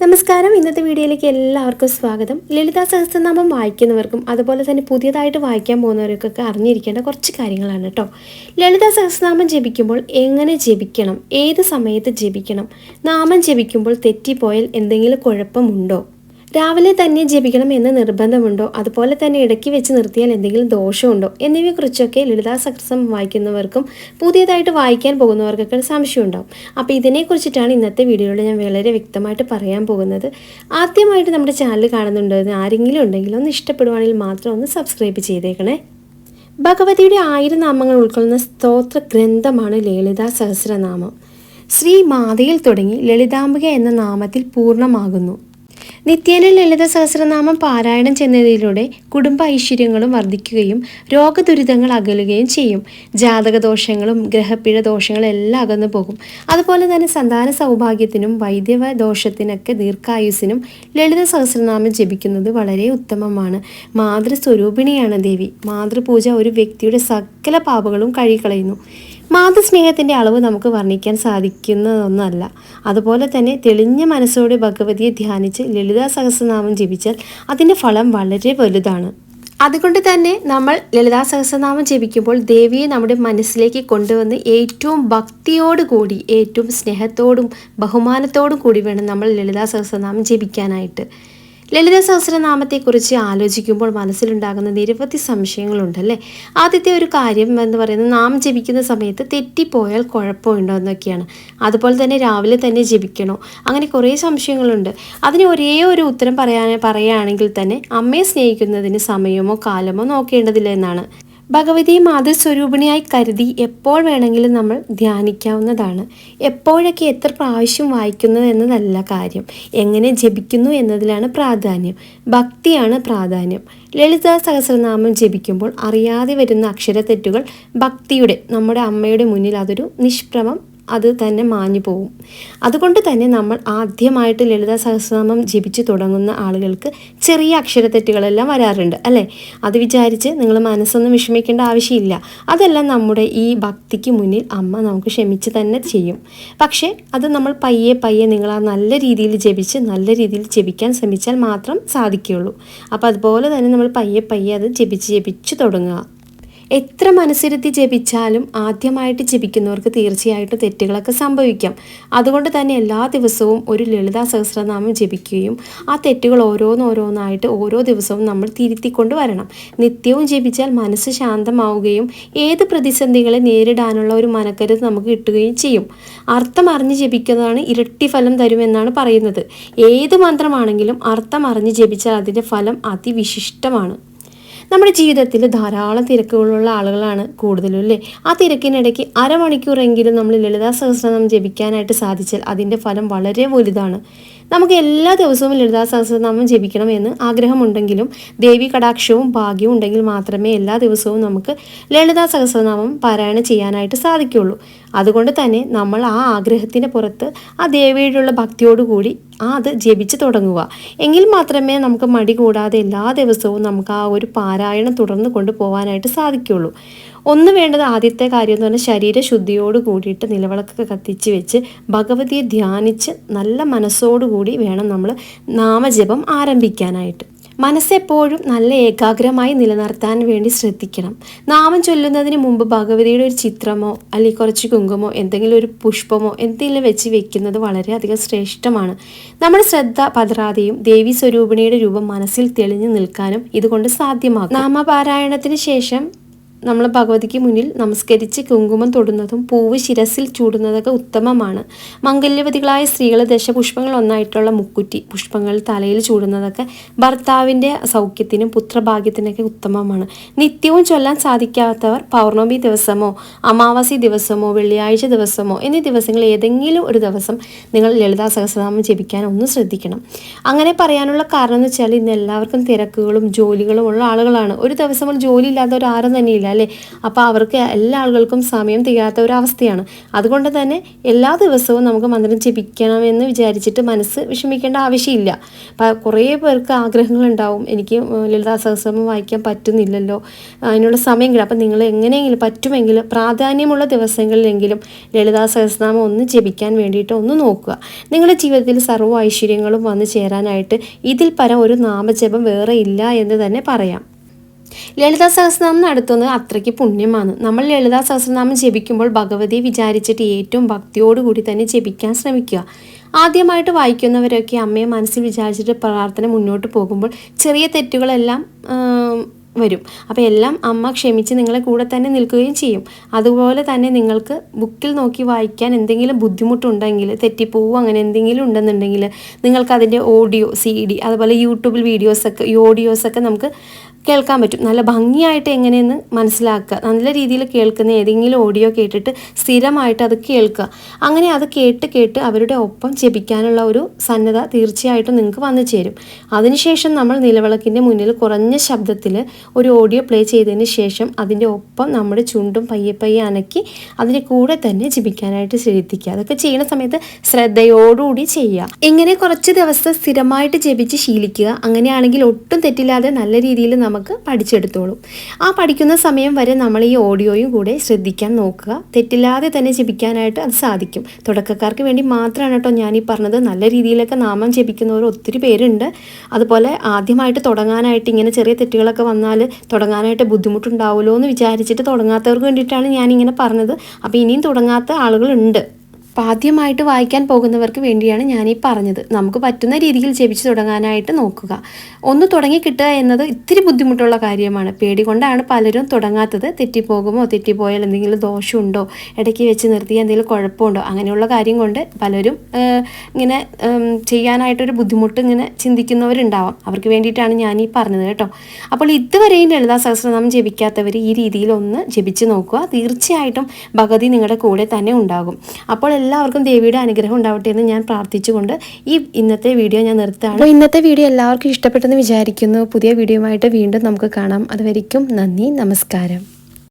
നമസ്കാരം. ഇന്നത്തെ വീഡിയോയിലേക്ക് എല്ലാവർക്കും സ്വാഗതം. ലളിതാ സഹസ്രനാമം വായിക്കുന്നവർക്കും അതുപോലെ തന്നെ പുതിയതായിട്ട് വായിക്കാൻ പോകുന്നവർക്കൊക്കെ അറിഞ്ഞിരിക്കേണ്ട കുറച്ച് കാര്യങ്ങളാണ് കേട്ടോ ലളിതാ സഹസ്രനാമം ജപിക്കുമ്പോൾ എങ്ങനെ ജപിക്കണം? ഏത് സമയത്ത് ജപിക്കണം? നാമം ജപിക്കുമ്പോൾ തെറ്റിപ്പോയാൽ എന്തെങ്കിലും കുഴപ്പമുണ്ടോ? രാവിലെ തന്നെ ജപിക്കണം എന്ന് നിർബന്ധമുണ്ടോ? അതുപോലെ തന്നെ ഇടയ്ക്ക് വെച്ച് നിർത്തിയാൽ എന്തെങ്കിലും ദോഷമുണ്ടോ? എന്നിവയെക്കുറിച്ചൊക്കെ ലളിതാ സഹസ്രം വായിക്കുന്നവർക്കും പുതിയതായിട്ട് വായിക്കാൻ പോകുന്നവർക്കൊക്കെ സംശയം ഉണ്ടാവും അപ്പോൾ ഇതിനെക്കുറിച്ചിട്ടാണ് ഇന്നത്തെ വീഡിയോയിൽ ഞാൻ വളരെ വ്യക്തമായിട്ട് പറയാൻ പോകുന്നത്. ആദ്യമായിട്ട് നമ്മുടെ ചാനൽ കാണുന്നുണ്ടെന്ന് ആരെങ്കിലും ഉണ്ടെങ്കിലും ഒന്ന് ഇഷ്ടപ്പെടുവാണെങ്കിൽ മാത്രം ഒന്ന് സബ്സ്ക്രൈബ് ചെയ്തേക്കണേ. ഭഗവതിയുടെ ആയിരം നാമങ്ങൾ ഉൾക്കൊള്ളുന്ന സ്തോത്ര ഗ്രന്ഥമാണ് ലളിതാ സഹസ്രനാമം. ശ്രീ മാതയിൽ തുടങ്ങി ലളിതാംബിക എന്ന നാമത്തിൽ പൂർണമാകുന്നു. നിത്യേന ലളിത സഹസ്രനാമം പാരായണം ചെയ്യുന്നതിലൂടെ കുടുംബ ഐശ്വര്യങ്ങളും വർദ്ധിക്കുകയും രോഗദുരിതങ്ങൾ അകലുകയും ചെയ്യും. ജാതക ദോഷങ്ങളും ഗ്രഹപ്പിഴ ദോഷങ്ങളും എല്ലാം അകന്നു പോകും. അതുപോലെ തന്നെ സന്താന സൗഭാഗ്യത്തിനും വൈദ്യവ ദോഷത്തിനൊക്കെ ദീർഘായുസിനും ലളിത സഹസ്രനാമം ജപിക്കുന്നത് വളരെ ഉത്തമമാണ്. മാതൃസ്വരൂപിണിയാണ് ദേവി. മാതൃപൂജ ഒരു വ്യക്തിയുടെ സകല പാപങ്ങളും കഴുകിക്കളയുന്നു. മാതൃസ്നേഹത്തിന്റെ അളവ് നമുക്ക് വർണിക്കാൻ സാധിക്കുന്നതൊന്നല്ല. അതുപോലെ തന്നെ തെളിഞ്ഞ മനസ്സോടെ ഭഗവതിയെ ധ്യാനിച്ച് ലളിതാ സഹസ്രനാമം ജപിച്ചാൽ അതിന്റെ ഫലം വളരെ വലുതാണ്. അതുകൊണ്ട് തന്നെ നമ്മൾ ലളിതാ സഹസ്രനാമം ജപിക്കുമ്പോൾ ദേവിയെ നമ്മുടെ മനസ്സിലേക്ക് കൊണ്ടുവന്ന് ഏറ്റവും ഭക്തിയോടുകൂടി ഏറ്റവും സ്നേഹത്തോടും ബഹുമാനത്തോടും കൂടി വേണം നമ്മൾ ലളിതാ സഹസ്രനാമം ജപിക്കാനായിട്ട്. ലളിത സഹസ്രനാമത്തെക്കുറിച്ച് ആലോചിക്കുമ്പോൾ മനസ്സിലുണ്ടാകുന്ന നിരവധി സംശയങ്ങളുണ്ടല്ലേ? ആദ്യത്തെ ഒരു കാര്യം എന്ന് പറയുന്നത് നാം ജപിക്കുന്ന സമയത്ത് തെറ്റിപ്പോയാൽ കുഴപ്പമുണ്ടോ എന്നൊക്കെയാണ്. അതുപോലെ തന്നെ രാവിലെ തന്നെ ജപിക്കണോ? അങ്ങനെ കുറേ സംശയങ്ങളുണ്ട്. അതിന് ഒരേ ഒരു ഉത്തരം പറയാൻ പറയുകയാണെങ്കിൽ തന്നെ അമ്മയെ സ്നേഹിക്കുന്നതിന് സമയമോ കാലമോ നോക്കേണ്ടതില്ല എന്നാണ്. ഭഗവതിയെ മാതൃസ്വരൂപിണിയായി കരുതി എപ്പോൾ വേണമെങ്കിലും നമ്മൾ ധ്യാനിക്കാവുന്നതാണ്. എപ്പോഴൊക്കെ എത്ര പ്രാവശ്യം വായിക്കുന്നത് എന്നതല്ല കാര്യം. എങ്ങനെ ജപിക്കുന്നു എന്നതിലാണ് പ്രാധാന്യം. ഭക്തിയാണ് പ്രാധാന്യം. ലളിത സഹസ്രനാമം ജപിക്കുമ്പോൾ അറിയാതെ വരുന്ന അക്ഷരത്തെറ്റുകൾ ഭക്തിയുടെ നമ്മുടെ അമ്മയുടെ മുന്നിൽ അതൊരു നിഷ്പ്രമം അത് തന്നെ മാഞ്ഞു പോവും. അതുകൊണ്ട് തന്നെ നമ്മൾ ആദ്യമായിട്ട് ലളിത സഹസ്രനാമം ജപിച്ചു തുടങ്ങുന്ന ആളുകൾക്ക് ചെറിയ അക്ഷരത്തെറ്റുകളെല്ലാം വരാറുണ്ട് അല്ലേ? അത് വിചാരിച്ച് നിങ്ങൾ മനസ്സൊന്നും വിഷമിക്കേണ്ട ആവശ്യമില്ല. അതെല്ലാം നമ്മുടെ ഈ ഭക്തിക്ക് മുന്നിൽ അമ്മ നമുക്ക് ക്ഷമിച്ച് തന്നെ ചെയ്യും. പക്ഷേ അത് നമ്മൾ പയ്യെ പയ്യെ നിങ്ങൾ ആ നല്ല രീതിയിൽ ജപിച്ച് നല്ല രീതിയിൽ ജപിക്കാൻ ശ്രമിച്ചാൽ മാത്രം സാധിക്കുകയുള്ളൂ. അപ്പോൾ അതുപോലെ തന്നെ നമ്മൾ പയ്യെ പയ്യെ അത് ജപിച്ച് ജപിച്ച് തുടങ്ങുക. എത്ര മനസ്സിരുത്തി ജപിച്ചാലും ആദ്യമായിട്ട് ജപിക്കുന്നവർക്ക് തീർച്ചയായിട്ടും തെറ്റുകളൊക്കെ സംഭവിക്കാം. അതുകൊണ്ട് തന്നെ എല്ലാ ദിവസവും ഒരു ലളിതാ സഹസ്രനാമം ജപിക്കുകയും ആ തെറ്റുകൾ ഓരോന്നോരോന്നായിട്ട് ഓരോ ദിവസവും നമ്മൾ തിരുത്തിക്കൊണ്ട് വരണം. നിത്യവും ജപിച്ചാൽ മനസ്സ് ശാന്തമാവുകയും ഏത് പ്രതിസന്ധികളെ നേരിടാനുള്ള ഒരു മനക്കരുത് നമുക്ക് കിട്ടുകയും ചെയ്യും. അർത്ഥം അറിഞ്ഞ് ജപിക്കുന്നതാണ് ഇരട്ടി ഫലം തരുമെന്നാണ് പറയുന്നത്. ഏത് മന്ത്രമാണെങ്കിലും അർത്ഥം അറിഞ്ഞ് ജപിച്ചാൽ അതിന്റെ ഫലം അതിവിശിഷ്ടമാണ്. നമ്മുടെ ജീവിതത്തിൽ ധാരാളം തിരക്കുകളുള്ള ആളുകളാണ് കൂടുതലും അല്ലേ ആ തിരക്കിനിടയ്ക്ക് അരമണിക്കൂറെങ്കിലും നമ്മൾ ലളിതാ സഹസ്രനാമം ജപിക്കാനായിട്ട് സാധിച്ചാൽ അതിന്റെ ഫലം വളരെ വലുതാണ്. നമുക്ക് എല്ലാ ദിവസവും ലളിതാ സഹസ്രനാമം ജപിക്കണം എന്ന് ആഗ്രഹമുണ്ടെങ്കിലും ദേവി കടാക്ഷവും ഭാഗ്യവും ഉണ്ടെങ്കിൽ മാത്രമേ എല്ലാ ദിവസവും നമുക്ക് ലളിതാ സഹസ്രനാമം പാരായണം ചെയ്യാനായിട്ട് സാധിക്കുകയുള്ളൂ അതുകൊണ്ട് തന്നെ നമ്മൾ ആ ആഗ്രഹത്തിന് പുറത്ത് ആ ദേവിയോടുള്ള ഭക്തിയോടുകൂടി ആ അത് ജപിച്ച് തുടങ്ങുക. എങ്കിൽ മാത്രമേ നമുക്ക് മടി കൂടാതെ എല്ലാ ദിവസവും നമുക്ക് ആ ഒരു പാരായണം തുടർന്ന് കൊണ്ടുപോകാനായിട്ട് സാധിക്കുകയുള്ളൂ ഒന്ന് വേണ്ടത് ആദ്യത്തെ കാര്യം എന്ന് പറഞ്ഞാൽ ശരീരശുദ്ധിയോട് കൂടിയിട്ട് നിലവിളക്കൊക്കെ കത്തിച്ച് വെച്ച് ഭഗവതിയെ ധ്യാനിച്ച് നല്ല മനസ്സോടുകൂടി വേണം നമ്മൾ നാമജപം ആരംഭിക്കാനായിട്ട്. മനസ്സെപ്പോഴും നല്ല ഏകാഗ്രമായി നിലനിർത്താൻ വേണ്ടി ശ്രദ്ധിക്കണം. നാമം ചൊല്ലുന്നതിന് മുമ്പ് ഭഗവതിയുടെ ഒരു ചിത്രമോ അല്ലെങ്കിൽ കുറച്ച് കുങ്കുമോ എന്തെങ്കിലും ഒരു പുഷ്പമോ എന്തെങ്കിലും വെച്ച് വെക്കുന്നത് വളരെയധികം ശ്രേഷ്ഠമാണ്. നമ്മുടെ ശ്രദ്ധ പതറാതെയും ദേവി സ്വരൂപിണിയുടെ രൂപം മനസ്സിൽ തെളിഞ്ഞു നിൽക്കാനും ഇതുകൊണ്ട് സാധ്യമാകും. നാമപാരായണത്തിന് ശേഷം നമ്മൾ ഭഗവതിക്ക് മുന്നിൽ നമസ്കരിച്ച് കുങ്കുമം തൊടുന്നതും പൂവ് ശിരസിൽ ചൂടുന്നതൊക്കെ ഉത്തമമാണ്. മംഗല്യവതികളായ സ്ത്രീകൾ ദശപുഷ്പങ്ങൾ ഒന്നായിട്ടുള്ള മുക്കുറ്റി പുഷ്പങ്ങൾ തലയിൽ ചൂടുന്നതൊക്കെ ഭർത്താവിന്റെ സൗഖ്യത്തിനും പുത്രഭാഗ്യത്തിനൊക്കെ ഉത്തമമാണ്. നിത്യവും ചൊല്ലാൻ സാധിക്കാത്തവർ പൗർണമി ദിവസമോ അമാവാസി ദിവസമോ വെള്ളിയാഴ്ച ദിവസമോ എന്നീ ദിവസങ്ങൾ ഏതെങ്കിലും ഒരു ദിവസം നിങ്ങൾ ലളിതാ സഹസ്രനാമം ജപിക്കാൻ ഒന്ന് ശ്രദ്ധിക്കണം. അങ്ങനെ പറയാനുള്ള കാരണം എന്ന് വെച്ചാൽ ഇന്ന് എല്ലാവർക്കും തിരക്കുകളും ജോലികളും ഉള്ള ആളുകളാണ്. ഒരു ദിവസം ജോലി ഇല്ലാത്തവർ ആരും തന്നെയില്ല. അല്ലേ? അപ്പോൾ അവർക്ക് എല്ലാ ആളുകൾക്കും സമയം തികയാത്ത ഒരവസ്ഥയാണ് അതുകൊണ്ട് തന്നെ എല്ലാ ദിവസവും നമുക്ക് മന്ത്രം ജപിക്കണമെന്ന് വിചാരിച്ചിട്ട് മനസ്സ് വിഷമിക്കേണ്ട ആവശ്യമില്ല. കുറേ പേർക്ക് ആഗ്രഹങ്ങളുണ്ടാവും. എനിക്ക് ലളിതാ സഹസ്രമം വായിക്കാൻ പറ്റുന്നില്ലല്ലോ. അതിനുള്ള സമയം കിട്ടും. അപ്പം നിങ്ങൾ എങ്ങനെയെങ്കിലും പറ്റുമെങ്കിൽ പ്രാധാന്യമുള്ള ദിവസങ്ങളിലെങ്കിലും ലളിതാ സഹസ്രനാമം ഒന്ന് ജപിക്കാൻ വേണ്ടിയിട്ട് ഒന്ന് നോക്കുക. നിങ്ങളുടെ ജീവിതത്തിൽ സർവ ഐശ്വര്യങ്ങളും വന്നു ചേരാനായിട്ട് ഇതിൽ പരം ഒരു നാമജപം വേറെ ഇല്ല എന്ന് തന്നെ പറയാം. ലളിതാ സഹസ്രനാമം നടത്തുന്നത് അത്രയ്ക്ക് പുണ്യമാണ്. നമ്മൾ ലളിതാ സഹസ്രനാമം ജപിക്കുമ്പോൾ ഭഗവതിയെ വിചാരിച്ചിട്ട് ഏറ്റവും ഭക്തിയോടുകൂടി തന്നെ ജപിക്കാൻ ശ്രമിക്കുക. ആദ്യമായിട്ട് വായിക്കുന്നവരൊക്കെ അമ്മയെ മനസ്സിൽ വിചാരിച്ചിട്ട് പ്രാർത്ഥന മുന്നോട്ട് പോകുമ്പോൾ ചെറിയ തെറ്റുകളെല്ലാം വരും. അപ്പോൾ എല്ലാം അമ്മ ക്ഷമിച്ച് നിങ്ങളെ കൂടെ തന്നെ നിൽക്കുകയും ചെയ്യും. അതുപോലെ തന്നെ നിങ്ങൾക്ക് ബുക്കിൽ നോക്കി വായിക്കാൻ എന്തെങ്കിലും ബുദ്ധിമുട്ടുണ്ടെങ്കിൽ തെറ്റിപ്പോവും അങ്ങനെ എന്തെങ്കിലും ഉണ്ടെന്നുണ്ടെങ്കിൽ നിങ്ങൾക്ക് അതിന്റെ ഓഡിയോ സി ഡി അതുപോലെ യൂട്യൂബിൽ വീഡിയോസൊക്കെ ഈ ഓഡിയോസൊക്കെ നമുക്ക് കേൾക്കാൻ പറ്റും. നല്ല ഭംഗിയായിട്ട് എങ്ങനെയെന്ന് മനസ്സിലാക്കുക. നല്ല രീതിയിൽ കേൾക്കുന്ന ഏതെങ്കിലും ഓഡിയോ കേട്ടിട്ട് സ്ഥിരമായിട്ട് അത് കേൾക്കുക. അങ്ങനെ അത് കേട്ട് കേട്ട് അവരുടെ ഒപ്പം ജപിക്കാനുള്ള ഒരു സന്നദ്ധ തീർച്ചയായിട്ടും നിങ്ങൾക്ക് വന്നു ചേരും. അതിനുശേഷം നമ്മൾ നിലവിളക്കിന്റെ മുന്നിൽ കുറഞ്ഞ ശബ്ദത്തിൽ ഒരു ഓഡിയോ പ്ലേ ചെയ്തതിന് ശേഷം അതിന്റെ ഒപ്പം നമ്മുടെ ചുണ്ടും പയ്യെ പയ്യെ അനക്കി അതിന്റെ കൂടെ തന്നെ ജപിക്കാനായിട്ട് ശ്രദ്ധിക്കുക. അതൊക്കെ ചെയ്യുന്ന സമയത്ത് ശ്രദ്ധയോടുകൂടി ചെയ്യുക. ഇങ്ങനെ കുറച്ച് ദിവസം സ്ഥിരമായിട്ട് ജപിച്ച് ശീലിക്കുക. അങ്ങനെയാണെങ്കിൽ ഒട്ടും തെറ്റില്ലാതെ നല്ല രീതിയിൽ നമുക്ക് പഠിച്ചെടുത്തോളും. ആ പഠിക്കുന്ന സമയം വരെ നമ്മൾ ഈ ഓഡിയോയും കൂടെ ശ്രദ്ധിക്കാൻ നോക്കുക. തെറ്റില്ലാതെ തന്നെ ജപിക്കാനായിട്ട് അത് സാധിക്കും. തുടക്കക്കാർക്ക് വേണ്ടി മാത്രമാണ് കേട്ടോ ഞാൻ ഈ പറഞ്ഞത്. നല്ല രീതിയിലൊക്കെ നാമം ജപിക്കുന്നവർ ഒത്തിരി പേരുണ്ട്. അതുപോലെ ആദ്യമായിട്ട് തുടങ്ങാനായിട്ട് ഇങ്ങനെ ചെറിയ തെറ്റുകളൊക്കെ വന്നാൽ തുടങ്ങാനായിട്ട് ബുദ്ധിമുട്ടുണ്ടാവുമല്ലോ എന്ന് വിചാരിച്ചിട്ട് തുടങ്ങാത്തവർക്ക് വേണ്ടിയിട്ടാണ് ഞാനിങ്ങനെ പറഞ്ഞത്. അപ്പോൾ ഇനിയും തുടങ്ങാത്ത ആളുകളുണ്ട്. അപ്പോൾ ആദ്യമായിട്ട് വായിക്കാൻ പോകുന്നവർക്ക് വേണ്ടിയാണ് ഞാൻ ഈ പറഞ്ഞത്. നമുക്ക് പറ്റുന്ന രീതിയിൽ ജപിച്ച് തുടങ്ങാനായിട്ട് നോക്കുക. ഒന്ന് തുടങ്ങി കിട്ടുക എന്നത് ഇത്തിരി ബുദ്ധിമുട്ടുള്ള കാര്യമാണ്. പേടി കൊണ്ടാണ് പലരും തുടങ്ങാത്തത്. തെറ്റിപ്പോകുമോ തെറ്റിപ്പോയാൽ എന്തെങ്കിലും ദോഷമുണ്ടോ ഇടയ്ക്ക് വെച്ച് നിർത്തിയാൽ എന്തെങ്കിലും കുഴപ്പമുണ്ടോ അങ്ങനെയുള്ള കാര്യം കൊണ്ട് പലരും ഇങ്ങനെ ചെയ്യാനായിട്ടൊരു ബുദ്ധിമുട്ട് ഇങ്ങനെ ചിന്തിക്കുന്നവരുണ്ടാവാം. അവർക്ക് വേണ്ടിയിട്ടാണ് ഞാൻ ഈ പറഞ്ഞത് കേട്ടോ. അപ്പോൾ ഇതുവരെയും ലളിതാ സഹസ്രനാമം ജപിക്കാത്തവർ ഈ രീതിയിൽ ഒന്ന് ജപിച്ച് നോക്കുക. തീർച്ചയായിട്ടും ഭഗതി നിങ്ങളുടെ കൂടെ തന്നെ ഉണ്ടാകും. അപ്പോൾ എല്ലാവർക്കും ദേവിയുടെ അനുഗ്രഹം ഉണ്ടാവട്ടെ എന്ന് ഞാൻ പ്രാർത്ഥിച്ചുകൊണ്ട് ഈ ഇന്നത്തെ വീഡിയോ ഞാൻ നിർത്തുകയാണ്. അപ്പോൾ ഇന്നത്തെ വീഡിയോ എല്ലാവർക്കും ഇഷ്ടപ്പെട്ടെന്ന് വിചാരിക്കുന്നു. പുതിയ വീഡിയോയുമായിട്ട് വീണ്ടും നമുക്ക് കാണാം. അതുവരിക്കും നന്ദി നമസ്കാരം.